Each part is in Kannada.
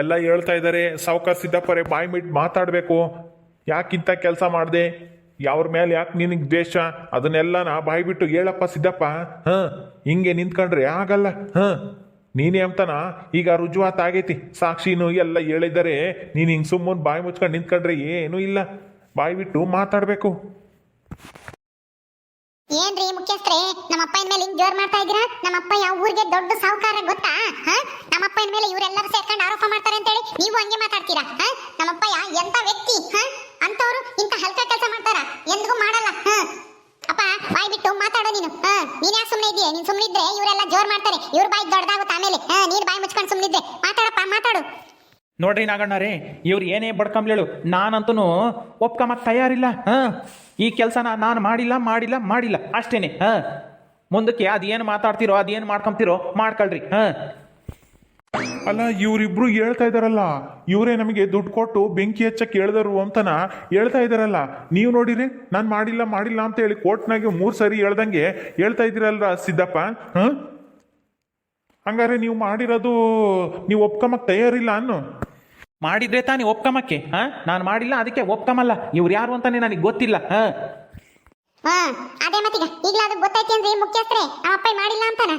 ಎಲ್ಲ ಹೇಳ್ತಾ ಇದ್ದಾರೆ, ಸಾವುಕಾರ ಸಿದ್ದಪ್ಪರೆ, ಬಾಯಿ ಬಿಟ್ಟು ಮಾತಾಡಬೇಕು. ಯಾಕಿಂತ ಕೆಲಸ ಮಾಡಿದೆ? ಯಾವ್ರ ಮೇಲೆ ಯಾಕೆ ನಿನಗೆ ದ್ವೇಷ? ಅದನ್ನೆಲ್ಲ ನಾ ಬಾಯಿ ಬಿಟ್ಟು ಹೇಳಪ್ಪ ಸಿದ್ದಪ್ಪ. ಹಾಂ, ಹಿಂಗೆ ನಿಂತ್ಕೊಂಡ್ರೆ ಆಗಲ್ಲ. ಹಾಂ, ನೀನೇ ಅಂತನ? ಈಗ ರುಜುವಾತ್ ಆಗೈತಿ. ಸಾಕ್ಷಿನೂ ಎಲ್ಲ ಹೇಳಿದರೆ ನೀನು ಹಿಂಗೆ ಸುಮ್ಮನೆ ಬಾಯಿ ಮುಚ್ಕೊಂಡು ನಿಂತ್ಕೊಂಡ್ರೆ ಏನೂ ಇಲ್ಲ. ಬಾಯಿ ಬಿಟ್ಟು ಮಾತಾಡಬೇಕು. ಏನ್ರಿ ಮುಖ್ಯಸ್ಥರೇ? ನಮ್ಮ ಅಪ್ಪನ ಮೇಲೆ ಹಿಂಗ್ ಜೋರ್ ಮಾಡ್ತಾ ಇದ್ದೀರಾ? ನಮ್ಮ ಅಪ್ಪ ಯಾವ ಊರಿಗೆ ದೊಡ್ಡ ಸಾಹುಕಾರ ಗೊತ್ತಾ? ಹ? ನಮ್ಮ ಅಪ್ಪನ ಮೇಲೆ ಇವರೆಲ್ಲರೂ ಸೇರ್ಕೊಂಡು ಆರೋಪ ಮಾಡ್ತಾರೆ ಅಂತ ಹೇಳಿ ನೀವು ಹಂಗೆ ಮಾತಾಡ್ತೀರಾ? ಹ? ನಮ್ಮ ಅಪ್ಪ ಯಾ- ಎಂತ ವ್ಯಕ್ತಿ? ಅಂತವ್ರು ಇಂತ ಹಲ್ಕ ಕೆಲಸ ಮಾಡ್ತಾರ? ಎಂದಿಗೂ ಮಾಡಲ್ಲ? ಅಪ್ಪ, ಬಾಯ್ ಬಿಟ್ಟು ಮಾತಾಡೋ ನೀನು ನೀನ್ ಯಾಕೆ ಸುಮ್ಮನೆ ಇದೆಯಾ ನೀನ್ ಸುಮ್ಮನಿದ್ರೆ ಇವರೆಲ್ಲ ಜೋರ್ ಮಾಡ್ತಾರೆ. ಇವ್ರ ಬಾಯಿ ದೊಡ್ಡದಾಗುತ್ತೆ ಆಮೇಲೆ ನೀರ್ ಬಾಯಿ ಮುಚ್ಕೊಂಡು ಸುಮ್ಮನಿದ್ರೆ ಮಾತಾಡಪ್ಪ, ಮಾತಾಡು. ನೋಡ್ರಿ ನಾಗಣ್ಣರೇ, ಇವ್ರು ಏನೇ ಬಡ್ಕೊಂಬ್ಲೇಳು ನಾನಂತೂ ಒಪ್ಕೊಂಬಕ್ ತಯಾರಿಲ್ಲ, ಹಾಂ? ಈ ಕೆಲಸನ ನಾನು ಮಾಡಿಲ್ಲ ಮಾಡಿಲ್ಲ ಮಾಡಿಲ್ಲ, ಅಷ್ಟೇನೆ, ಹಾಂ? ಮುಂದಕ್ಕೆ ಅದೇನು ಮಾತಾಡ್ತಿರೋ, ಅದೇನು ಮಾಡ್ಕೊಂತೀರೋ ಮಾಡ್ಕೊಳ್ರಿ, ಹಾಂ? ಅಲ್ಲ, ಇವರಿಬ್ರು ಹೇಳ್ತಾ ಇದಾರಲ್ಲ, ಇವರೇ ನಮಗೆ ದುಡ್ಡು ಕೊಟ್ಟು ಬೆಂಕಿ ಹಚ್ಚಕ್ಕೆ ಹೇಳ್ದರು ಅಂತನ ಹೇಳ್ತಾ ಇದಾರಲ್ಲ, ನೀವು ನೋಡಿರಿ, ನಾನು ಮಾಡಿಲ್ಲ ಮಾಡಿಲ್ಲ ಅಂತ ಹೇಳಿ ಕೋರ್ಟ್ನಾಗೆ ಮೂರು ಸರಿ ಹೇಳ್ದಂಗೆ ಹೇಳ್ತಾ ಇದ್ದೀರಲ್ಲ ಸಿದ್ದಪ್ಪ, ಹಾಂ? ಹಂಗಾರೆ ನೀವು ಮಾಡಿರೋದು ನೀವು ಒಪ್ಕಮಕ್ಕೆ ತಯಾರಿಲ್ಲ ಅನ್ನು. ಮಾಡಿದ್ರೆ ತಾನೇ ಒಪ್ಕಮಕ್ಕೆ ಹಾಂ? ನಾನು ಮಾಡಿಲ್ಲ ಅದಕ್ಕೆ ಒಪ್ಕೊಂಬಲ್ಲ ಇವ್ರು ಯಾರು ಅಂತಾನೆ ನನಗೆ ಗೊತ್ತಿಲ್ಲ ಹಾಂ? ಹಾ ಅದೇ ಮತ್ತೀಗ ಈಗ್ಲಾದ್ರೂ ಗೊತ್ತೈತಿ ಅಂದ್ರೆ ಮುಖ್ಯಸ್ಥರೇ? ನಮ್ಮ ಅಪ್ಪ ಮಾಡಿಲ್ಲ ಅಂತಾನ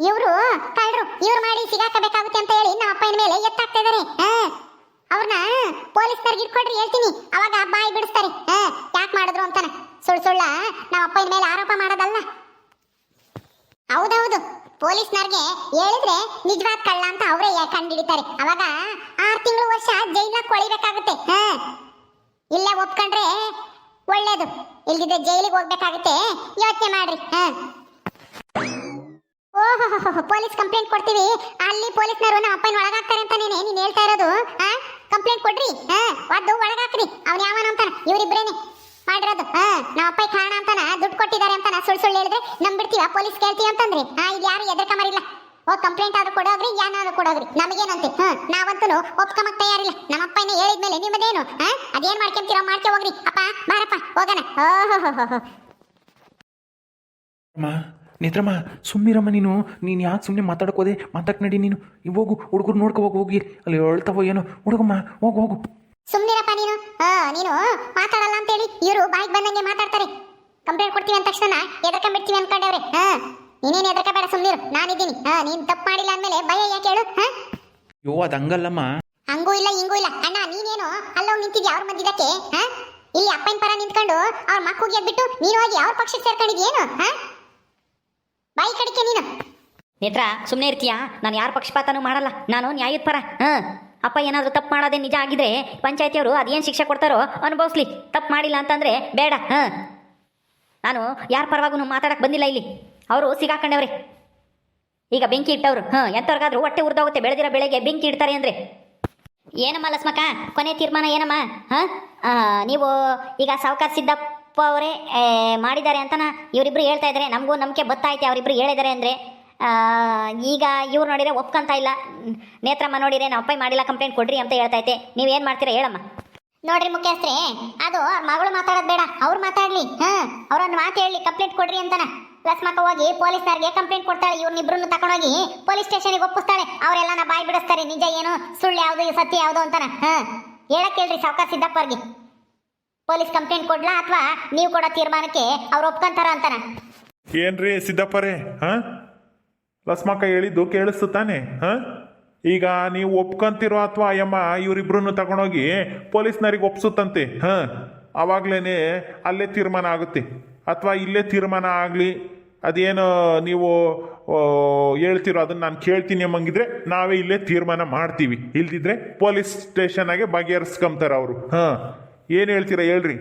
ಇವರು ಕಳ್ರು ಇವ್ರು ಮಾಡಿ ಸಿಗಾಕಬೇಕಾಗುತ್ತೆ ಅಂತ ಹೇಳಿ ನಮ್ಮ ಅಪ್ಪನ ಮೇಲೆ ಎತ್ತಾಗ್ತಾ ಇದಾರೆ ಅವ್ರನ್ನ ಪೊಲೀಸ್ನರ್ಗೆ ಇಟ್ಕೊಡ್ರಿ ಹೇಳ್ತೀನಿ ಅವಾಗ ಬಾಯಿ ಬಿಡಿಸ್ತಾರೆ ಯಾಕೆ ಮಾಡಿದ್ರು ಅಂತಾನೆ? ಸುಳ್ಳು ಸುಳ್ಳ ನಮ್ಮ ಅಪ್ಪನ ಮೇಲೆ ಆರೋಪ ಮಾಡೋದಲ್ಲ. ಹೌದೌದು ಪೊಲೀಸ್ನರ್ಗೆ ಹೇಳಿದ್ರೆ ನಿಜವಾದ ಕಳ್ಳ ಅಂತ ಅವರೇ ಕಂಡಿಡಿತಾರೆ ಅವಾಗ ಆರು ತಿಂಗಳು ವರ್ಷ ಜೈಲ್ನ ಕೊಳಿಬೇಕಾಗುತ್ತೆ, ಹಾ? ಇಲ್ಲೇ ಒಪ್ಕೊಂಡ್ರೆ ಒಳ್ಳೇದು. ಇಲ್ದಿದ್ರೆ ಜೈಲಿಗೆ ಹೋಗ್ಬೇಕಾಗುತ್ತೆ. ಯೋಚನೆ ಮಾಡ್ರಿ, ಹಾ? ಓಹೋ ಪೊಲೀಸ್ ಕಂಪ್ಲೇಂಟ್ ಕೊಡ್ತೀವಿ. ಅಲ್ಲಿ ಪೊಲೀಸ್ನವರು ನಮ್ಮ ಅಪ್ಪನ ಒಳಗಾಗ್ತಾರೆ ಅಂತ ನೀನ್ ಹೇಳ್ತಾ ಇರೋದು ಹಾ ಕಂಪ್ಲೇಂಟ್ ಕೊಡ್ರಿ, ಹಾ? ಒದ್ದು ಒಳಗಾಕ್ರಿ. ಅವ್ನು ಯಾವನ ಅಂತಾನ? ಇವರಿಬ್ರೇನೆ. ಮಾಡಿರೋದು ಹಾ ನಮ್ಮ ಅಪ್ಪ ಕಾಣ ಅಂತಾನ? ದುಡ್ಡು ಕೊಟ್ಟಿದ್ದಾರೆ ಅಂತಾನ? ಸುಳ್ಳು ಸುಳ್ಳು ಹೇಳಿದ್ರೆ ನಂಬಿಡ್ತೀವ? ಪೊಲೀಸ್ ಕೇಳ್ತೀವಿ ಅಂತಂದ್ರೆ. ಹಾ ಇಲ್ಲಿ ಯಾರು ಎದ್ರಕಮರಿಲ್ಲ ಓ ಕಂಪ್ಲೇಂಟ್ ಆದ್ರೂ ಕೊಡೋಗ್ರಿ ಏನಾದ್ರು ಕೊಡೋಗ್ರಿ. ನಮಗೇನಂತೆ? ಹಾ ನಾವಂತೂ ಒಪ್ಕೊಂಬಕ್ ತಯಾರಿಲ್ಲ. ನಮ್ಮ ಅಪ್ಪನ ಹೇಳಿದ್ಮೇಲೆ ನಿಮ್ಮದೇನು? ಹಾ ಅದೇನ್ ಮಾಡ್ಕೊಂತೀರೋ ಮಾಡ್ಕೊ ಹೋಗ್ರಿ. ಅಪ್ಪ ಬಾರಪ್ಪ ಹೋಗೋಣ. ಓಹೋ ಅಮ್ಮ ನೇತ್ರಮ್ಮ ಸುಮ್ಮಿರಮ್ಮ ನೀನು. ನೀನು ಯಾಕೆ ಸುಮ್ಮನೆ ಮಾತಾಡಕೋದೆ ಮಾತಾಡ್ ನಡಿ ನೀನು. ಹೋಗು ಹುಡುಗರು ನೋಡ್ಕೋ ಹೋಗು ಹೋಗಿ. ಅಲ್ಲಿ ಹೇಳ್ತಾವೋ ಏನೋ? ಹುಡುಗಮ್ಮ ಹೋಗು ಹೋಗು. ಸುಮ್ನಿರಪ್ಪ ನೀನು. ಆ ನೀನು ಮಾತಾಡಲ್ಲ ಅಂತೇಳಿ ಇವರು ಬಾಯಿಗೆ ಬಂದಂಗೆ ಮಾತಾಡ್ತಾರೆ. ಕಂಪ್ಲೇಂಟ್ ಕೊಡ್ತೀವಿ ಅಂದ ತಕ್ಷಣ ಎದ್ರಕೊಂಡ್ಬಿಡ್ತೀವಿ ಅನ್ಕೊಂಡವ್ರೆ. ಹಾ ನೀನೇನು ಎದ್ರಕಬೇಡ ಸುಮ್ನಿರು ನಾನಿದ್ದೀನಿ. ಹಾ ನೀನ್ ತಪ್ಪು ಮಾಡಿಲ್ಲ ಅಂದ್ಮೇಲೆ ಭಯ ಯಾಕೆ ಹೇಳು? ಹಾ? ಯೋ ಅದು ಹಂಗಲ್ಲಮ್ಮ. ಹಂಗೂ ಇಲ್ಲ ಹಿಂಗೂ ಇಲ್ಲ. ಅಣ್ಣ ನೀನೇನು ಅಲ್ಲೋಗಿ ನಿಂತಿದ್ಯಾ ಅವ್ರ ಮಧ್ಯದಕ್ಕೆ ಹಾ? ಇಲ್ಲಿ ಅಪ್ಪನ ಪರ ನಿಂತ್ಕೊಂಡು ಅವ್ರ ಮಕ್ಕಳಿಗೆ ಎದ್ಬಿಟ್ಟು ನೀನು ಹೋಗಿ ಅವ್ರ ಪಕ್ಷಕ್ಕೆ ಸೇರ್ಕೊಂಡಿದ್ಯೇನು ಹಾ? ಬಾಯಿ ಕಡಿಕೆ ನೀನು. ನೇತ್ರ ಸುಮ್ಮನೆ ಇರ್ತೀಯಾ? ನಾನು ಯಾರ ಪಕ್ಷಪಾತನೂ ಮಾಡಲ್ಲ. ನಾನು ನ್ಯಾಯದ ಪರ. ಹಾಂ. ಅಪ್ಪ ಏನಾದರೂ ತಪ್ಪು ಮಾಡೋದೇ ನಿಜ ಆಗಿದ್ರೆ ಪಂಚಾಯತಿಯವರು ಅದೇನು ಶಿಕ್ಷೆ ಕೊಡ್ತಾರೋ ಅನುಭವಿಸ್ಲಿ. ತಪ್ಪು ಮಾಡಿಲ್ಲ ಅಂತಂದರೆ ಬೇಡ, ಹಾಂ. ನಾನು ಯಾರ ಪರವಾಗೂ ಮಾತಾಡಕ್ಕೆ ಬಂದಿಲ್ಲ ಇಲ್ಲಿ. ಅವರು ಸಿಗಾಕೊಂಡವ್ರೆ. ಈಗ ಬೆಂಕಿ ಇಟ್ಟವರು, ಹಾಂ. ಎಂಥವ್ರಿಗಾದ್ರೂ ಹೊಟ್ಟೆ ಉರಿದೋಗುತ್ತೆ, ಬೆಳೆದಿರೋ ಬೆಳೆಗೆ ಬೆಂಕಿ ಇಡ್ತಾರೆ ಅಂದರೆ. ಏನಮ್ಮ ಲಸ್ಮಕ್ಕ? ಕೊನೆ ತೀರ್ಮಾನ ಏನಮ್ಮ? ಹಾಂ? ನೀವು ಈಗ ಸಾವುಕಾರ ಸಿದ್ದಪ್ಪ ಅವರೇ ಮಾಡಿದ್ದಾರೆ ಅಂತನ ಇವರಿಬ್ರು ಹೇಳ್ತಾ ಇದ್ದಾರೆ ನಮಗೂ ನಂಬಿಕೆ ಬತ್ತಾಯ್ತೆ ಅವರಿಬ್ರು ಹೇಳಿದ್ದಾರೆ ಅಂದರೆ. ಈಗ ಇವ್ರು ನೋಡಿದ್ರೆ ಒಪ್ಕೊಂತ ಇಲ್ಲ. ನೇತ್ರಮ್ಮ ನೋಡಿದ್ರೆ ನಮ್ಮ ಅಪ್ಪಾಯಿ ಮಾಡಿಲ್ಲ ಕಂಪ್ಲೇಂಟ್ ಕೊಡ್ರಿ ಅಂತ ಹೇಳ್ತಾ ಐತೆ ನೀವೇನು ಮಾಡ್ತೀರಾ ಹೇಳಮ್ಮ. ನೋಡ್ರಿ ಮುಖ್ಯಸ್ಥರೇ ಅದು ಅವ್ರ ಮಗಳು ಮಾತಾಡೋದು ಬೇಡ. ಅವ್ರು ಮಾತಾಡ್ಲಿ. ಹಾ ಅವ್ರನ್ನ ಮಾತು ಹೇಳಿ ಕಂಪ್ಲೇಂಟ್ ಕೊಡ್ರಿ ಅಂತಾನ. ಮಕ್ಕ ಹೋಗಿ ಪೊಲೀಸ್ನವ್ರಿಗೆ ಕಂಪ್ಲೇಂಟ್ ಕೊಡ್ತಾಳೆ. ಇವ್ರನ್ನಿಬ್ರನ್ನು ತಗೊಂಡೋಗಿ ಪೊಲೀಸ್ ಸ್ಟೇಷನ್ಗೆ ಒಪ್ಪಿಸ್ತಾಳೆ. ಅವರೆಲ್ಲ ನಾ ಬಾಯಿ ಬಿಡಿಸ್ತಾರೆ. ನಿಜ ಏನು? ಸುಳ್ಳು ಯಾವುದು ಸತ್ಯ ಯಾವುದು ಅಂತಾನ. ಹಾ ಹೇಳಕ್ಕೆ ಹೇಳ್ರಿ ಸಾವುಕಾರ ಸಿದ್ದಪ್ಪ ಅವ್ರಿಗೆ ಪೊಲೀಸ್ ಕಂಪ್ಲೇಂಟ್ ಕೊಡ್ಲಾ ಅಥವಾ ನೀವು ಕೊಡೋ ತೀರ್ಮಾನಕ್ಕೆ ಅವ್ರು ಒಪ್ಕೊಂತಾರ ಅಂತಾನ. ಏನ್ರಿ ಸಿದ್ದಪ್ಪರೇ? ಹಾಂ? ಲಸ್ಮಕ್ಕ ಹೇಳಿದ್ದು ಕೇಳಿಸ್ತು ಹಾಂ? ಈಗ ನೀವು ಒಪ್ಕೊಂತಿರೋ ಅಥವಾ ಅಯ್ಯಮ್ಮ ಇವರಿಬ್ರು ತಗೊಂಡೋಗಿ ಪೊಲೀಸ್ನರಿಗೆ ಒಪ್ಸುತ್ತಂತೆ, ಹಾಂ? ಆವಾಗಲೇ ಅಲ್ಲೇ ತೀರ್ಮಾನ ಆಗುತ್ತೆ. ಅಥವಾ ಇಲ್ಲೇ ತೀರ್ಮಾನ ಆಗಲಿ, ಅದೇನು ನೀವು ಹೇಳ್ತಿರೋ ಅದನ್ನು ನಾನು ಕೇಳ್ತೀನಿ ಅಮ್ಮಂಗಿದ್ರೆ ನಾವೇ ಇಲ್ಲೇ ತೀರ್ಮಾನ ಮಾಡ್ತೀವಿ. ಇಲ್ದಿದ್ರೆ ಪೊಲೀಸ್ ಸ್ಟೇಷನ್ ಸ್ಟೇಷನಾಗೆ ಬಗೆಹರಿಸ್ಕೊಂತಾರೆ ಅವರು, ಹಾಂ? ಏನು ಹೇಳ್ತೀರಾ ಹೇಳ್ರಿ.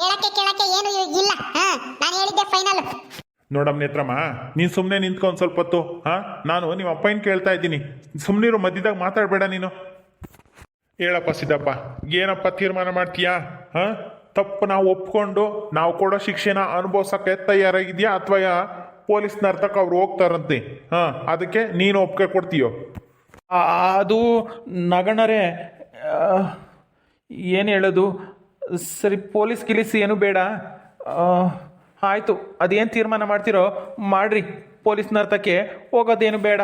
ಕೇಳಕ್ಕೆ ಏನು ಇಲ್ಲ ಹೇಳಿದ್ದೆ ಫೈನಲ್ ನೋಡಮ್ ನೇತ್ರಮ್ಮ ನೀನು ಸುಮ್ಮನೆ ನಿಂತ್ಕೊಂಡು ಸ್ವಲ್ಪ ಹೊತ್ತು, ಹಾಂ? ನಾನು ನಿಮ್ಮ ಅಪ್ಪನ ಕೇಳ್ತಾ ಇದ್ದೀನಿ. ಸುಮ್ಮನಿರು ಮಧ್ಯದಾಗ ಮಾತಾಡಬೇಡ ನೀನು. ಹೇಳಪ್ಪ ಸಿದ್ದಪ್ಪ, ಏನಪ್ಪ ತೀರ್ಮಾನ ಮಾಡ್ತೀಯಾ? ಹಾಂ? ತಪ್ಪು ನಾವು ಒಪ್ಕೊಂಡು, ನಾವು ಕೊಡೋ ಶಿಕ್ಷೆನ ಅನುಭವಿಸೋಕ್ಕೆ ತಯಾರಾಗಿದೆಯಾ ಅಥವಾ ಪೊಲೀಸ್ನ ಅರ್ಥಕ್ಕೆ ಅವ್ರು ಹೋಗ್ತಾರಂತೆ? ಹಾಂ, ಅದಕ್ಕೆ ನೀನು ಒಪ್ಪಿಗೆ ಕೊಡ್ತೀಯೋ? ಅದು ನಗಣರೇ ಏನು ಹೇಳೋದು? ಸರಿ, ಪೊಲೀಸ್ ಗಿಲೀಸ್ ಏನು ಬೇಡ. ಆಯ್ತು ಅದೇನು ತೀರ್ಮಾನ ಮಾಡ್ತೀರೋ ಮಾಡ್ರಿ ಪೊಲೀಸ್ ನರ್ತಕ್ಕೆ ಹೋಗೋದೇನು ಬೇಡ.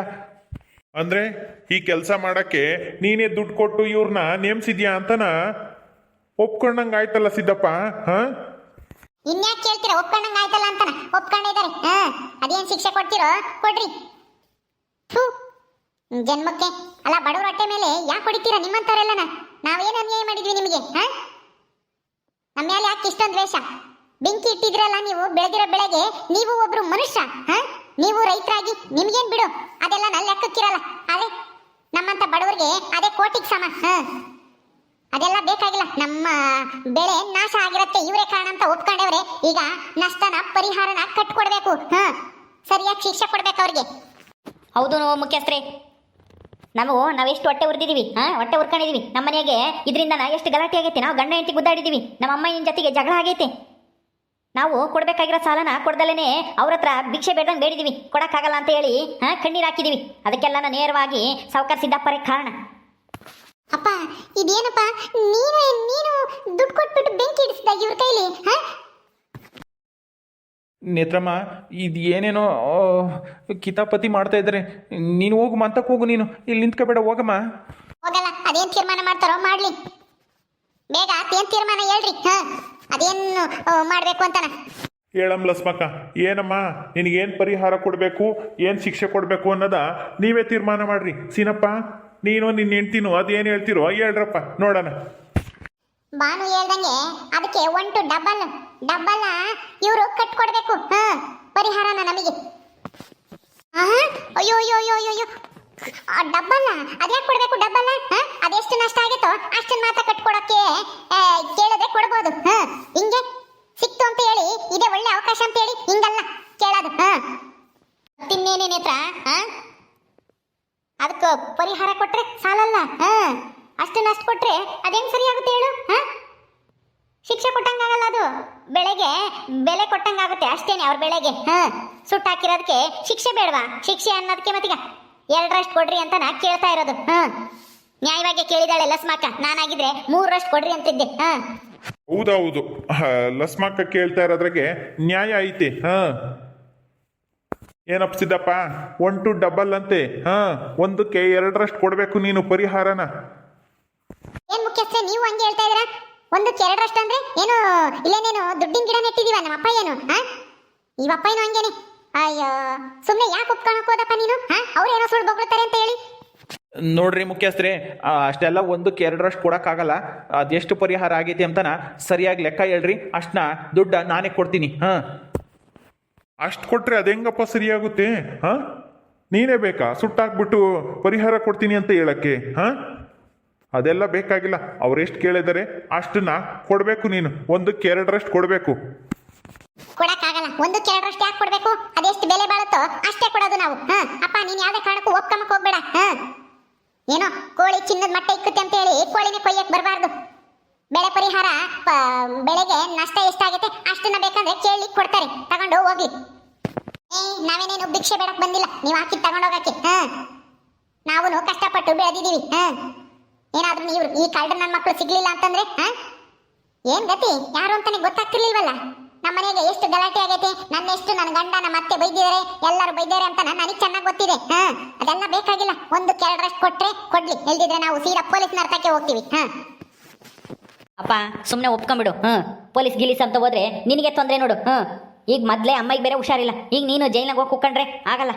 ಅಂದ್ರೆ ಈ ಕೆಲಸ ಮಾಡಕ್ಕೆ ನೀನೇ ದುಡ್ಡು ಕೊಟ್ಟು ಇವ್ರನ್ನ ನೇಮಿಸಿದ್ಯಾ ಅಂತನ? ಒಪ್ಕೊಂಡಂಗೆ ಆಯ್ತಲ್ಲ ಸಿದ್ದಪ್ಪ ಹಾ? ಇನ್ಯಾಕೆ ಕೇಳ್ತೀರಾ ಒಪ್ಕೊಂಡಂಗ ಆಯ್ತಲ್ಲ ಅಂತಾನ? ಒಪ್ಕೊಂಡಿದ್ದಾರೆ ಹಾ? ಅದೇನ್ ಶಿಕ್ಷೆ ಕೊಡ್ತೀರೋ ಕೊಡ್ರಿ. ಥು ಜನ್ಮಕ್ಕೆ ಅಲ್ಲ ಬಡವ್ರ ಹೊಟ್ಟೆ ಮೇಲೆ ಯಾಕೆ ಹೊಡಿತೀರಾ ನಿಮ್ಮಂತವರೆಲ್ಲನ ನಾವೇನು ಅನ್ಯಾಯ ಮಾಡಿದ್ವಿ ನಿಮಗೆ ಹಾ? ನಮ್ಮ ಮೇಲೆ ಯಾಕೆ ಇಷ್ಟೊಂದು ದ್ವೇಷ? ಬೆಂಕಿ ಇಟ್ಟಿದ್ರಲ್ಲ ನೀವು, ಬೆಳೆದಿರೋ ಬೆಳೆಗೆ ನೀವು ಒಬ್ರು ಮನುಷ್ಯ, ಹಾ? ನೀವು ರೈತರಾಗಿ, ನಿಮ್ಗೇನ್ ಬಿಡು? ಅದೆಲ್ಲ ನನ್ನ ಲೆಕ್ಕಕ್ಕಿರಲ್ಲ. ಅದೇ ನಮ್ಮಂತ ಬಡವರಿಗೆ ಅದೇ ಕೋಟಿಗೆ ಸಮ, ಹಾ? ಅದೆಲ್ಲ ಬೇಕಾಗಿಲ್ಲ. ನಮ್ಮ ಬೆಳೆ ನಾಶ ಆಗಿರತ್ತೆ ಇವರೇ ಕಾರಣ ಅಂತ ಒಪ್ಕೊಂಡವ್ರೆ. ಈಗ ನಷ್ಟನ ಪರಿಹಾರನ ಕಟ್ಕೊಡ್ಬೇಕು, ಹ? ಸರಿಯಾಗಿ ಶಿಕ್ಷೆ ಕೊಡ್ಬೇಕು ಅವ್ರಿಗೆ. ಹೌದು ಮುಖ್ಯಸ್ಥರೇ. ನಾವು, ನಾವೆಷ್ಟು ಹೊಟ್ಟೆ ಉರಿದಿದ್ದೀವಿ ಹಾಂ? ಹೊಟ್ಟೆ ಉರ್ಕೊಂಡಿದೀವಿ. ನಮ್ಮ ಮನೆಗೆ ಇದರಿಂದ ಎಷ್ಟು ಗಲಾಟೆ ಆಗೈತೆ? ನಾವು ಗಂಡ ಹೆಂಡತಿ ಗುದ್ದಾಡಿದೀವಿ. ನಮ್ಮ ಅಮ್ಮನ ಜೊತೆಗೆ ಜಗಳ ಆಗೈತೆ? ನಾವು ಕೊಡಬೇಕಾಗಿರೋ ಸಾಲನ ಕೊಡ್ದಲೇನೆ ಅವ್ರ ಹತ್ರ ಭಿಕ್ಷೆ ಬೇಡದಂಗೆ ಬೇಡಿದೀವಿ. ಕೊಡೋಕ್ಕಾಗಲ್ಲ ಅಂತ ಹೇಳಿ ಹಾಂ ಕಣ್ಣೀರು ಹಾಕಿದೀವಿ. ಅದಕ್ಕೆಲ್ಲ ನೇರವಾಗಿ ಸಾವುಕಾರ ಸಿದ್ದಪ್ಪರೇ ಕಾರಣ. ಅಪ್ಪ ಇದೇನಪ್ಪ? ನೀನು ನೀನು ದುಡ್ಡು ಕೊಟ್ಬಿಟ್ಟು ಬೆಂಕಿ ಇಡಿಸಿದ ಇವ್ರ ಕೈಲಿ ಹಾ? ನೇತ್ರಮ್ಮ ಇದು ಏನೇನೋ ಕಿತಾಪತಿ ಮಾಡ್ತಾ ಇದ್ದಾರೆ. ನೀನು ಹೋಗು ಮಂತಕ್ಕೆ ಹೋಗು ನೀನು. ಇಲ್ಲಿ ನಿಂತ್ಕೋಬೇಡ ಹೋಗಮ್ಮ. ಹೋಗಲ್ಲ ಅದೇನ್ ತೀರ್ಮಾನ ಮಾಡ್ತಾರೋ ಮಾಡ್ಲಿ. ಬೇಗ ಏನು ತೀರ್ಮಾನ ಹೇಳ್ರಿ ಹಾ? ಅದೇನು ಮಾಡಬೇಕು ಅಂತಾನ? ಹೇಳಮ್ ಲಸ್ಮಕ್ಕ ಏನಮ್ಮ ನಿನಗೇನು ಪರಿಹಾರ ಕೊಡಬೇಕು ಏನು ಶಿಕ್ಷೆ ಕೊಡಬೇಕು ಅನ್ನೋದ ನೀವೇ ತೀರ್ಮಾನ ಮಾಡ್ರಿ. ಸೀನಪ್ಪ ನೀನು ನಿನ್ನ ಹೆಂಡ್ತಿನೂ ಅದೇನು ಹೇಳ್ತಿರೋ ಹೇಳ್ರಪ್ಪ ನೋಡೋಣ. ಬಾನು ಹೇಳ್ದಂಗೆ ಅದಕ್ಕೆ ಒನ್ ಟು ಡಬಲ್ ಡಬಲ್ ಇವರು ಕಟ್ಕೊಡ್ಬೇಕು ಹಾ ಪರಿಹಾರನ ನಮಗೆ. ಅಯ್ಯೋ ಅಯ್ಯೋ ಅಯ್ಯೋ ಅಯ್ಯೋ ಡಬ್ಬಲ್ಲ ಅದ್ಯಾಕೆ ಕೊಡ್ಬೇಕು ಡಬ್ಬಲ್ಲ ಅದೆಷ್ಟು ನಷ್ಟ ಆಗಿತ್ತೋ ಅಷ್ಟನ್ನ ಮಾತ್ರ ಕಟ್ಕೊಡಕ್ಕೆ ಕೇಳಿದ್ರೆ ಕೊಡ್ಬೋದು. ಹಾ, ಹಿಂಗೆ ಸಿಕ್ತು ಅಂತ ಹೇಳಿ, ಇದೇ ಒಳ್ಳೆ ಅವಕಾಶ ಅಂತ ಹೇಳಿ ಹಿಂಗಲ್ಲ ಕೇಳೋದು. ಹಾ. ತಿನ್ನೇನೇ ನೇತ್ರ ಹಾ? ಅದಕ್ಕೆ ಪರಿಹಾರ ಕೊಟ್ರೆ ಸಾಲಲ್ಲ. ಹಾ. ಅಷ್ಟನ್ನ ಅಷ್ಟು ಕೊಟ್ರೆ ಸರಿ ಸರಿಯಾಗುತ್ತೆ ಹೇಳು. ಹಾ? ಶಿಕ್ಷೆ ಕೊಟ್ಟಂಗಾಗಲ್ಲ ಅದು. ಬೆಳೆಗೆ ಬೆಲೆ ಕೊಟ್ಟಂಗಾಗುತ್ತೆ ಅಷ್ಟೇನೆ ಅವ್ರ ಬೆಳೆಗೆ. ಹಾ. ಸುಟ್ಟು ಹಾಕಿರೋದಕ್ಕೆ ಶಿಕ್ಷೆ ಬೇಡವಾ? ಶಿಕ್ಷೆ ಅನ್ನೋದಕ್ಕೆ ಮತ್ತೀಗ ಎರಡರಷ್ಟು ಕೊಡ್ರಿ ಅಂತ ನಾ ಕೇಳ್ತಾ ಇರೋದು. ಹಾ. ನ್ಯಾಯವಾಗಿ ಕೇಳಿದಾಳೆ ಲಸ್ಮಾಕ ನಾನಾಗಿದ್ರೆ ಮೂರರಷ್ಟು ಕೊಡ್ರಿ ಅಂತಿದ್ದೆ. ಹಾ. ಹೌದೌದು. ಲಸ್ಮಕ್ಕ ಕೇಳ್ತಾ ಇರೋದ್ರಾಗೆ ನ್ಯಾಯ ಐತೆ. ಹ. ಏನಪ್ಪ ಸಿದ್ದಪ್ಪ? ಒನ್ ಟು ಡಬಲ್ ಅಂತೆ. ಹಾ, ಒಂದಕ್ಕೆ ಎರಡರಷ್ಟು ಕೊಡಬೇಕು ನೀನು ಪರಿಹಾರನ. ಏನ್ ಮುಖ್ಯಸ್ಥೆ, ನೀವು ಹಂಗೆ ಹೇಳ್ತಾ ಇದ್ರ ಒಂದು ಎರಡರಷ್ಟು ಅಂದ್ರೆ ಏನು, ಇಲ್ಲೇನೇನು, ದುಡ್ಡಿನ ಗಿಡ ನೆಟ್ಟಿದೀವ ನಮ್ಮ ಅಪ್ಪ ಏನು? ಹಾ? ಈ ಅಪ್ಪ ಏನು ಹಂಗೇನೆ? ಅಯ್ಯೋ ಸುಮ್ಮನೆ ಯಾಕೆ ಒಪ್ಕೊಳಕ್ ಹೋದಪ್ಪ ನೀನು? ಹಾ? ಅವ್ರು ಏನೋ ಸುಳ್ಳು ಬೊಗಳ್ತಾರೆ ಅಂತ ಹೇಳಿ. ನೋಡ್ರಿ ಮುಖ್ಯಸ್ಥರೇ ಅಷ್ಟೆಲ್ಲ ಒಂದಕ್ಕೆ ಎರಡರಷ್ಟು ಕೊಡೋಕ್ಕಾಗಲ್ಲ. ಅದೆಷ್ಟು ಪರಿಹಾರ ಆಗೈತಿ ಅಂತನ ಸರಿಯಾಗಿ ಲೆಕ್ಕ ಹೇಳ್ರಿ. ಅಷ್ಟನ್ನ ದುಡ್ಡ ನಾನೇ ಕೊಡ್ತೀನಿ. ಹಾಂ. ಅಷ್ಟು ಕೊಟ್ರೆ ಅದೆಂಗಪ್ಪ ಸರಿಯಾಗುತ್ತೆ? ಹಾ? ನೀನೇ ಬೇಕಾ? ಸುಟ್ಟಾಕ್ಬಿಟ್ಟು ಪರಿಹಾರ ಕೊಡ್ತೀನಿ ಅಂತ ಹೇಳಕ್ಕೆ? ಹಾ? ಅದೆಲ್ಲ ಬೇಕಾಗಿಲ್ಲ. ಅವ್ರೆಷ್ಟು ಕೇಳಿದರೆ ಅಷ್ಟನ್ನ ಕೊಡಬೇಕು ನೀನು. ಒಂದಕ್ಕೆ ಎರಡರಷ್ಟು ಕೊಡಬೇಕು. ಕೊಡಕ್ಕಾಗಲ್ಲ. ಒಂದು ಎರಡರಷ್ಟು ಯಾಕೆ ಕೊಡಬೇಕು? ಅದೆಷ್ಟು ಬೆಲೆ ಬಾಳುತ್ತೋ ಅಷ್ಟೇ ಕೊಡೋದು ನಾವು. ಹಾ. ಅಪ್ಪ ನೀನು ಯಾವ್ದೇ ಕಾರಣಕ್ಕೂ ಒಪ್ಕಮಕ್ಕೆ ಹೋಗ್ಬೇಡ. ಹಾ. ಏನೋ ಕೋಳಿ ಚಿನ್ನದ ಮಟ್ಟ ಇಕ್ಕುತ್ತೆ ಅಂತ ಹೇಳಿ ಕೋಳಿನೇ ಕೊಯ್ಯಕ್ಕೆ ಬರಬಾರ್ದು. ಬೆಳೆ ಪರಿಹಾರ ಬೆಳೆಗೆ ನಷ್ಟ ಎಷ್ಟಾಗುತ್ತೆ ಅಷ್ಟನ್ನ ಬೇಕಂದ್ರೆ ಕೇಳಿ ಕೊಡ್ತಾರೆ. ತಗೊಂಡು ಹೋಗಿ ಏ, ನಾವೇನೇನು ಭಿಕ್ಷೆ ಬೇಡಕ್ಕೆ ಬಂದಿಲ್ಲ. ನೀವು ಹಾಕಿ ತಗೊಂಡೋಗಕ್ಕೆ ಹಾ? ನಾವು ಕಷ್ಟಪಟ್ಟು ಬೆಳೆದಿದೀವಿ ಹಾ? ಏನಾದ್ರೂ ನೀವು ಈ ಕಾರ್ಡ್ ನನ್ನ ಮಕ್ಕಳು ಸಿಗ್ಲಿಲ್ಲ ಅಂತಂದ್ರೆ, ಹಾ? ಏನ್ ಗತಿ? ಯಾರು ಅಂತಾನೆ ಗೊತ್ತಾಗ್ತಿರ್ಲಿಲ್ವಲ್ಲ? ನಮ್ಮ ಮನೆಗೆ ಎಷ್ಟು ಗಲಾಟೆ ಆಗೈತೆ? ನನ್ನ ಎಷ್ಟು ನನ್ನ ಗಂಡ ನಮ್ಮ ಅತ್ತೆ ಬೈದಿದ್ದಾರೆ, ಎಲ್ಲರೂ ಬೈದಿದ್ದಾರೆ ಅಂತ ನನಗೆ ಚೆನ್ನಾಗಿ ಗೊತ್ತಿದೆ. ಹಾ, ಅದೆಲ್ಲ ಬೇಕಾಗಿಲ್ಲ. ಒಂದು ಕೆರಡರಷ್ಟು ಕೊಟ್ರೆ ಕೊಡ್ಲಿ. ಹೇಳಿದ್ರೆ ನಾವು ಸೀದಾ ಪೊಲೀಸ್ ನರ್ತಕ್ಕೆ ಹೋಗ್ತೀವಿ. ಹಾ. ಅಪ್ಪ ಸುಮ್ಮನೆ ಒಪ್ಕೊಂಬಿಡು ಹ್ಮ್ ಪೊಲೀಸ್ ಗಿಲೀಸ್ ಅಂತ ಹೋದ್ರೆ ನಿನಗೆ ತೊಂದರೆ ನೋಡು. ಹ್ಞೂ ಈಗ ಮೊದಲೇ ಅಮ್ಮಗೆ ಬೇರೆ ಹುಷಾರಿಲ್ಲ. ಈಗ ನೀನು ಜೈಲಿನಾಗ ಹೋಗಿ ಕುಕ್ಕಂಡ್ರೆ ಆಗಲ್ಲ.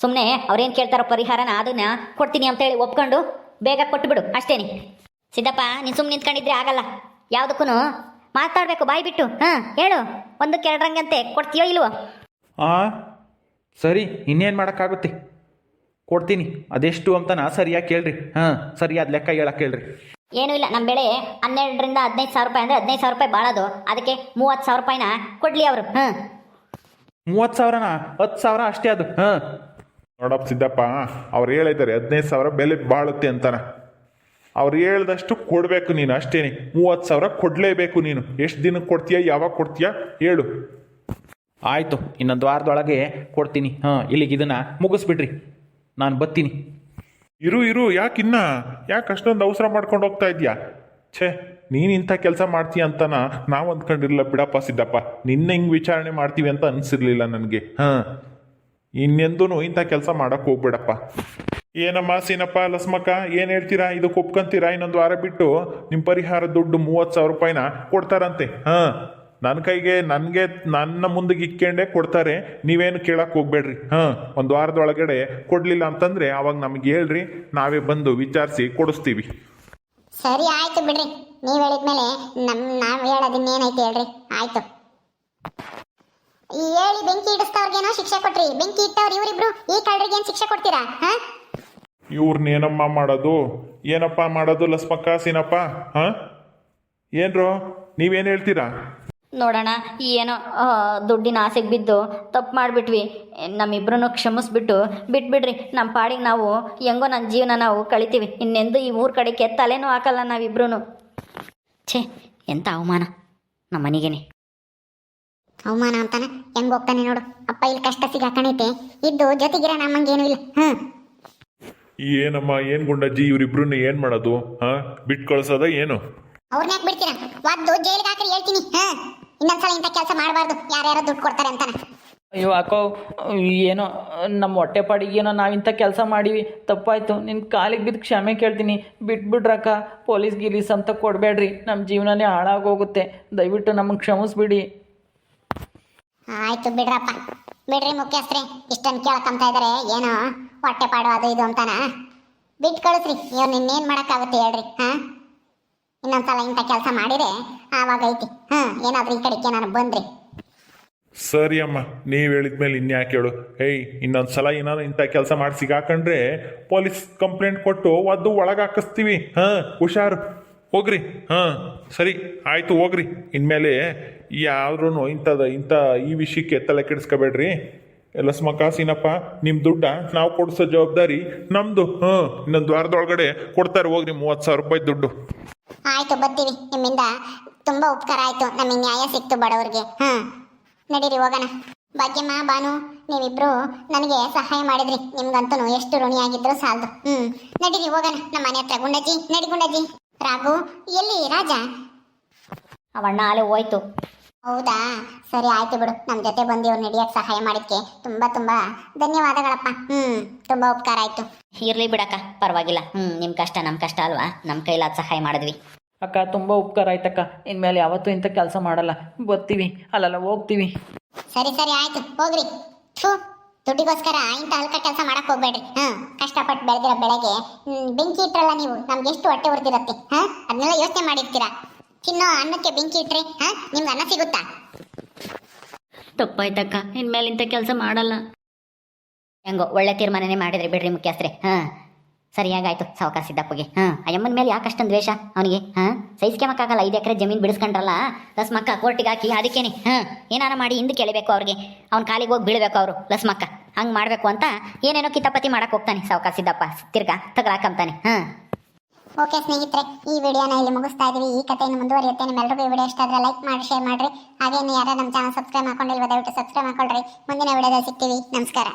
ಸುಮ್ಮನೆ ಅವ್ರೇನು ಕೇಳ್ತಾರೋ ಪರಿಹಾರನ ಅದನ್ನ ಕೊಡ್ತೀನಿ ಅಂತ ಹೇಳಿ ಒಪ್ಕೊಂಡು ಬೇಗ ಕೊಟ್ಬಿಡು. ಅಷ್ಟೇನೆ. ಸಿದ್ದಪ್ಪ, ನೀನು ಸುಮ್ಮನೆ ನಿಂತ್ಕೊಂಡಿದ್ರೆ ಆಗಲ್ಲ. ಯಾವುದಕ್ಕೂ ಮಾತಾಡಬೇಕು ಬಾಯಿ ಬಿಟ್ಟು. ಹಾಂ ಹೇಳು. ಒಂದಕ್ಕೆ ಎರಡರಂಗಂತೆ ಕೊಡ್ತೀಯೋ ಇಲ್ವೋ? ಆ ಸರಿ ಇನ್ನೇನು ಮಾಡೋಕ್ಕಾಗುತ್ತೆ? ಕೊಡ್ತೀನಿ. ಅದೆಷ್ಟು ಅಂತನ ಸರಿಯಾಗಿ ಕೇಳ್ರಿ. ಹಾಂ ಸರಿಯಾದ ಲೆಕ್ಕ ಹೇಳಕ್ಕೆ ಹೇಳ್ರಿ ಏನೂ ಇಲ್ಲ ನಮ್ಮ ಬೆಳೆ ಹನ್ನೆರಡರಿಂದ ಹದಿನೈದು ಸಾವಿರ ರೂಪಾಯಿ ಅಂದರೆ ಹದಿನೈದು ಸಾವಿರ ರೂಪಾಯಿ ಬಾಳೋದು ಅದಕ್ಕೆ ಮೂವತ್ತು ಸಾವಿರ ರೂಪಾಯಿನ ಕೊಡಲಿ ಅವರು. ಹಾಂ. ಮೂವತ್ತು ಸಾವಿರನ? ಹತ್ತು ಸಾವಿರ ಅಷ್ಟೇ ಅದು. ಹಾಂ. ನೋಡಪ್ಪ ಸಿದ್ದಪ್ಪ ಅವ್ರು ಹೇಳಿದ್ದಾರೆ ಹದಿನೈದು ಸಾವಿರ ಬೆಲೆ ಬಾಳುತ್ತೆ ಅಂತಾನ. ಅವ್ರು ಹೇಳ್ದಷ್ಟು ಕೊಡಬೇಕು ನೀನು ಅಷ್ಟೇನೆ. ಮೂವತ್ತು ಸಾವಿರ ಕೊಡಲೇಬೇಕು ನೀನು. ಎಷ್ಟು ದಿನಕ್ಕೆ ಕೊಡ್ತೀಯ ಯಾವಾಗ ಕೊಡ್ತೀಯ ಹೇಳು. ಆಯಿತು ಇನ್ನೊಂದು ವಾರದೊಳಗೆ ಕೊಡ್ತೀನಿ. ಹಾಂ ಇಲ್ಲಿಗೆ ಇದನ್ನು ಮುಗಿಸ್ಬಿಡ್ರಿ. ನಾನು ಬತ್ತೀನಿ. ಇರು ಇರು ಯಾಕಿನ್ನ ಯಾಕೆ ಅಷ್ಟೊಂದು ಅವಸರ ಮಾಡ್ಕೊಂಡು ಹೋಗ್ತಾ ಇದೀಯಾ? ಛೇ ನೀನು ಇಂಥ ಕೆಲಸ ಮಾಡ್ತೀಯ ಅಂತನ ನಾವು ಅಂದ್ಕೊಂಡಿರಲಿಲ್ಲ ಬಿಡಪ್ಪ ಸಿದ್ದಪ್ಪ. ನಿನ್ನ ಹಿಂಗೆ ವಿಚಾರಣೆ ಮಾಡ್ತೀವಿ ಅಂತ ಅನಿಸಿರ್ಲಿಲ್ಲ ನನಗೆ. ಹಾಂ. ಇನ್ನೆಂದೂ ಇಂಥ ಕೆಲಸ ಮಾಡಕ್ಕೆ ಹೋಗ್ಬೇಡಪ್ಪ. ಏನಮ್ಮ ಸೀನಪ್ಪ, ಲಸ್ಮಕ್ಕ, ಏನು ಹೇಳ್ತೀರಾ? ಇದಕ್ಕೆ ಒಪ್ಕೊಂತೀರಾ ಇನ್ನೊಂದು ವಾರ ಬಿಟ್ಟು ನಿಮ್ಮ ಪರಿಹಾರ ದುಡ್ಡು ಮೂವತ್ತು ಸಾವಿರ ರೂಪಾಯಿನ ಕೊಡ್ತಾರಂತೆ. ಹಾಂ ನನ್ನ ಕೈಗೆ, ನನಗೆ, ನನ್ನ ಮುಂದಿಗೆ ಇಕ್ಕೊಂಡೇ ಕೊಡ್ತಾರೆ. ನೀವೇನು ಕೇಳಕ್ಕೆ ಹೋಗ್ಬೇಡ್ರಿ. ಹಾಂ, ಒಂದು ವಾರದೊಳಗಡೆ ಕೊಡಲಿಲ್ಲ ಅಂತಂದರೆ ಅವಾಗ ನಮಗೆ ಹೇಳ್ರಿ, ನಾವೇ ಬಂದು ವಿಚಾರಿಸಿ ಕೊಡಿಸ್ತೀವಿ. ಸರಿ ಆಯ್ತು ಬಿಡ್ರಿ. ನೀವು ಹೇಳಿದ್ಮೇಲೆ ನಮ್ಮ ನಾವು ಹೇಳೋದಿನ್ನೇನೈತೆ ಹೇಳ್ರಿ. ಆಯ್ತು. ಈ ಹೇಳಿ ಬೆಂಕಿ ಇಡಿಸ್ತವ್ರಿಗೇನೋ ಶಿಕ್ಷೆ ಕೊಟ್ರಿ. ಬೆಂಕಿ ಇಟ್ಟವ್ರು ಇವರಿಬ್ರು ಈ ಕಳ್ಳರಿಗೆ ಏನ್ ಶಿಕ್ಷೆ ಕೊಡ್ತೀರಾ? ಇವ್ರನ್ನ ಇವ್ರನ್ನೇನಮ್ಮ ಮಾಡೋದು? ಏನಪ್ಪ ಮಾಡೋದು ಲಸ್ಮಕ್ಕ ಸೀನಪ್ಪ? ಹಾಂ? ಏನ್ರೋ ನೀವೇನು ಹೇಳ್ತೀರಾ? ನೋಡೋಣ ಏನೋ ಆ, ದುಡ್ಡಿನ ಆಸೆಗೆ ಬಿದ್ದು ತಪ್ಪು ಮಾಡಿಬಿಟ್ವಿ. ನಮ್ಮಿಬ್ರು ಕ್ಷಮಿಸ್ಬಿಟ್ಟು ಬಿಟ್ಬಿಡ್ರಿ. ನಮ್ಮ ಪಾಡಿಗೆ ನಾವು ಹೆಂಗೋ ನನ್ನ ಜೀವನ ನಾವು ಕಳಿತೀವಿ. ಇನ್ನೆಂದು ಈ ಊರ ಕಡೆಗೆ ತಲೆನೂ ಹಾಕಲ್ಲ ನಾವಿಬ್ರು ಛೇ ಎಂಥ ಅವಮಾನ. ನಮ್ಮ ಮನೆಗೇನೆ. ಅವಮಾನ ಅಂತಾನೆ ಹೆಂಗ್ ಹೋಗ್ತಾನೆ ನೋಡು. ಅಪ್ಪ ಇಲ್ಲಿ ಕಷ್ಟ ಸಿಗಾಕಣೈತೆ ಇದ್ದು ಜೊತೆಗಿರ ನಮ್ಮಂಗೇನು ಇಲ್ಲ. ಹ್ಮ್. ಏನಮ್ಮ ಏನ್ ಗುಂಡಜ್ಜಿ ಇವ್ರಿಬ್ರು ಏನ್ ಮಾಡೋದು? ಹಾ? ಬಿಟ್ ಕಳ್ಸೋದ ಏನು? ಅವ್ರನ್ನ ಯಾಕೆ ಬಿಡ್ತೀರಾ? ಒದ್ದು ಜೈಲಿಗೆ ಹಾಕಿ ಹೇಳ್ತೀನಿ. ಹಾ ಇನ್ನೊಂದ್ಸಲ ಇಂಥ ಕೆಲಸ ಮಾಡಬಾರ್ದು. ಯಾರ್ಯಾರೋ ದುಡ್ಡು ಕೊಡ್ತಾರೆ ಅಂತಾನೆ. ಅಯ್ಯೋ ಅಕ್ಕೋ ಏನೋ ನಮ್ಮ ಹೊಟ್ಟೆಪಾಡಿಗೇನೋ ನಾವು ಇಂಥ ಕೆಲಸ ಮಾಡೀವಿ. ತಪ್ಪಾಯಿತು. ನಿನ್ನ ಕಾಲಿಗೆ ಬಿದ್ದು ಕ್ಷಮೆ ಕೇಳ್ತೀನಿ. ಬಿಟ್ಬಿಡ್ರಕ್ಕ ಪೊಲೀಸ್ ಗಿಲೀಸ್ ಅಂತ ಕೊಡಬೇಡ್ರಿ. ನಮ್ಮ ಜೀವನನೇ ಹಾಳಾಗೋಗುತ್ತೆ ದಯವಿಟ್ಟು ನಮಗೆ ಕ್ಷಮಿಸ್ಬಿಡಿ. ಆಯ್ತು ಬಿಡ್ರಪ್ಪ. ಬಿಡ್ರಿ ಮುಖ್ಯಸ್ಥರೇ, ಇಷ್ಟನ್ ಕೇಳ್ಕೊಂತ ಇದಾರೆ. ಏನು ಹೊಟ್ಟೆ ಪಾಡು ಅದು ಇದು ಅಂತಾನ. ಬಿಟ್ಟು ಕಳಿಸ್ರಿ, ಇವ್ರು ಇನ್ನೇನು ಮಾಡೋಕ್ಕಾಗುತ್ತೆ ಹೇಳ್ರಿ, ಹಾ? ಇನ್ನೊಂದ್ಸಲ ಇಂಥ ಕೆಲಸ ಮಾಡಿದ್ರೆ ಆವಾಗ ಐತಿ. ಹಾ, ಏನಾದ್ರೂ ಈ ಕಡೆಗೆ ನಾನು ಬಂದ್ರಿ. ಸರಿ ಅಮ್ಮ, ನೀವು ಹೇಳಿದ್ಮೇಲೆ ಇನ್ಯಾಕೆ ಹೇಳು. ಏಯ್ ಇನ್ನೊಂದು ಸಲ ಏನಾದ್ರು ಇಂಥ ಕೆಲಸ ಮಾಡಿ ಸಿಗಾಕಂಡ್ರೆ ಪೊಲೀಸ್ ಕಂಪ್ಲೇಂಟ್ ಕೊಟ್ಟು ಒದ್ದು ಒಳಗೆ ಹಾಕಿಸ್ತೀವಿ ಹಾಂ? ಹುಷಾರು. ಹೋಗ್ರಿ. ಹಾಂ, ಸರಿ, ಆಯಿತು, ಹೋಗ್ರಿ. ಇನ್ಮೇಲೆ ಯಾರೂ ಇಂಥದ, ಇಂಥ ಈ ವಿಷಯಕ್ಕೆ ತಲೆ ಕೆಡಿಸ್ಕೋಬೇಡ್ರಿ. ಎಲ್ಲ ಸ್ಮಕ ಸೀನಪ್ಪ ನಿಮ್ಮ ದುಡ್ಡ ನಾವು ಕೊಡಿಸೋ ಜವಾಬ್ದಾರಿ ನಮ್ಮದು ಹ್ಞೂ ಇನ್ನೊಂದು ವಾರದೊಳಗಡೆ ಕೊಡ್ತಾರೆ, ಹೋಗ್ರಿ, ಮೂವತ್ತು ಸಾವಿರ ರೂಪಾಯಿ ದುಡ್ಡು. ಆಯ್ತು ಬರ್ತೀವಿ ನಿಮ್ಮಿಂದ ತುಂಬ ಉಪಕಾರ ಆಯಿತು. ನಮಗೆ ನ್ಯಾಯ ಸಿಕ್ತು ಬಡವ್ರಿಗೆ. ಹಾ, ನಡೀರಿ, ಹೋಗೋಣ. ಭಾಗ್ಯಮ್ಮ ಬಾನು ನೀವಿಬ್ರು ನನಗೆ ಸಹಾಯ ಮಾಡಿದ್ರಿ. ನಿಮ್ಗಂತೂ ಎಷ್ಟು ಋಣಿಯಾಗಿದ್ರು ಸಾಲದು. ಹ್ಞೂ ನಡೀರಿ, ಹೋಗೋಣ. ನಮ್ಮ ಮನೆ ಹತ್ರ, ಗುಂಡಜ್ಜಿ, ನಡಿ ಗುಂಡಜ್ಜಿ. ರಾಘು ಎಲ್ಲಿ ರಾಜ? ಅವಣ್ಣ ಅಲ್ಲಿ ಹೋಯ್ತು. ಹೌದಾ? ಸರಿ ಆಯ್ತು ಬಿಡು. ನಮ್ಮ ಜೊತೆ ಬಂದು ಇವ್ರು ನಡಿಯಕ್ಕೆ ಸಹಾಯ ಮಾಡಿದ್ಕೆ ತುಂಬಾ ತುಂಬಾ ಧನ್ಯವಾದಗಳಪ್ಪ. ಹ್ಮ್ ತುಂಬಾ ಉಪಕಾರ ಆಯ್ತು. ಇರಲಿ ಬಿಡಕ್ಕ ಪರವಾಗಿಲ್ಲ. ಹ್ಞೂ ನಿಮ್ಮ ಕಷ್ಟ ನಮ್ಮ ಕಷ್ಟ ಅಲ್ವಾ? ನಮ್ಮ ಕೈಲಾದ ಸಹಾಯ ಮಾಡಿದ್ವಿ. ಅಕ್ಕ ತುಂಬ ಉಪಕಾರ ಆಯ್ತಕ್ಕ. ಇನ್ಮೇಲೆ ಯಾವತ್ತೂ ಇಂಥ ಕೆಲಸ ಮಾಡಲ್ಲ. ಬರ್ತೀವಿ ಅಲ್ಲಲ್ಲ ಹೋಗ್ತೀವಿ. ಸರಿ ಸರಿ ಆಯ್ತು. ಹೋಗ್ರಿ. ಥು. ದುಡ್ಡಿಗೋಸ್ಕರ ಇಂಥ ಹಲ್ಕ ಕೆಲಸ ಮಾಡಕ್ ಹೋಗ್ಬೇಡ್ರಿ. ಹಾ ಕಷ್ಟಪಟ್ಟು ಬೆಳೆದಿರೋ ಬೆಳೆಗೆ. ಹ್ಮ್, ಬೆಂಕಿ ಇಟ್ರಲ್ಲ ನೀವು ನಮ್ಗೆ ಎಷ್ಟು ಹೊಟ್ಟೆ ಉರ್ದಿರತ್ತೆ ಹಾ? ಅದನ್ನೆಲ್ಲ ಯೋಚನೆ ಮಾಡಿರ್ತೀರಾ? ತಿನ್ನೋ ಅನ್ನಕ್ಕೆ ಬೆಂಕಿ ಇಟ್ರೆ ಹಾ? ನಿಮ್ಗೆ ಅನ್ನ ಸಿಗುತ್ತಾ? ತಪ್ಪಾಯ್ತಕ್ಕ ಇನ್ಮೇಲೆ ಇಂಥ ಕೆಲಸ ಮಾಡಲ್ಲ. ಹೆಂಗೋ ಒಳ್ಳೆ ತೀರ್ಮಾನನೇ ಮಾಡಿದ್ರಿ ಬಿಡ್ರಿ ಮುಖ್ಯಸ್ಥರೆ ಹಾಂ? ಸರಿಯಾಗಾಯ್ತು ಸಾವುಕಾರ ಸಿದ್ದಪ್ಪಗೆ. ಹಾ ಅಯ್ಯಮ್ಮನ ಮೇಲೆ ಯಾಕೆ ಅಷ್ಟೊಂದು ದ್ವೇಷ ಅವನಿಗೆ? ಹಾಂ ಸಹಿಸ್ಕೊಳಕ್ಕಾಗಲ್ಲ ಐದು ಎಕರೆ ಜಮೀನ್ ಬಿಡಿಸ್ಕೊಂಡ್ರಲ್ಲ? ಲಸ್ಮಕ್ಕ ಕೋರ್ಟಿಗೆ ಹಾಕಿ, ಅದಕ್ಕೇನೆ? ಹಾಂ ಏನಾರ ಮಾಡಿ ಹಿಂದೆ ಕೇಳಬೇಕು ಅವ್ರಿಗೆ. ಅವ್ನ ಕಾಲಿಗೆ ಹೋಗಿ ಬೀಳಬೇಕು ಅವರು ಲಸ್ಮಕ್ಕ ಹಂಗ್ ಮಾಡಬೇಕು ಅಂತ ಏನೇನೋ ಕಿತಾಪತಿ ಮಾಡಕ್ ಹೋಗ್ತಾನೆ ಸಾವುಕಾರ ಸಿದ್ದಪ್ಪ. ತಿರ್ಗಾ ತಗಲಾಕಂತಾನೆ ಹಾ ಓಕೆ ಸ್ನೇಹಿತರೆ, ಈ ವಿಡಿಯೋನ ಇಲ್ಲಿ ಮುಗಿಸ್ತಾ ಇದೀವಿ ಈ ಕಥೆಯನ್ನು ಮುಂದುವರಿಯುತ್ತೆ. ನಿಮ್ಮೆಲ್ಲರಿಗೂ ಈ ವಿಡಿಯೋ ಇಷ್ಟ ಆದ್ರೆ ಲೈಕ್ ಮಾಡಿ, ಶೇರ್ ಮಾಡ್ರಿ. ಇನ್ನು ಯಾರು ನಮ್ಮ ಚಾನಲ್ ಸಬ್ಸ್ಕ್ರೈಬ್ ಮಾಡ್ಕೊಂಡಿಲ್ವ, ದಯವಿಟ್ಟು ಸಬ್ಸ್ಕ್ರೈಬ್ ಮಾಡ್ಕೊಳ್ರಿ. ಮುಂದಿನ ವಿಡಿಯೋದಲ್ಲಿ ಸಿಗ್ತೀವಿ. ನಮಸ್ಕಾರ.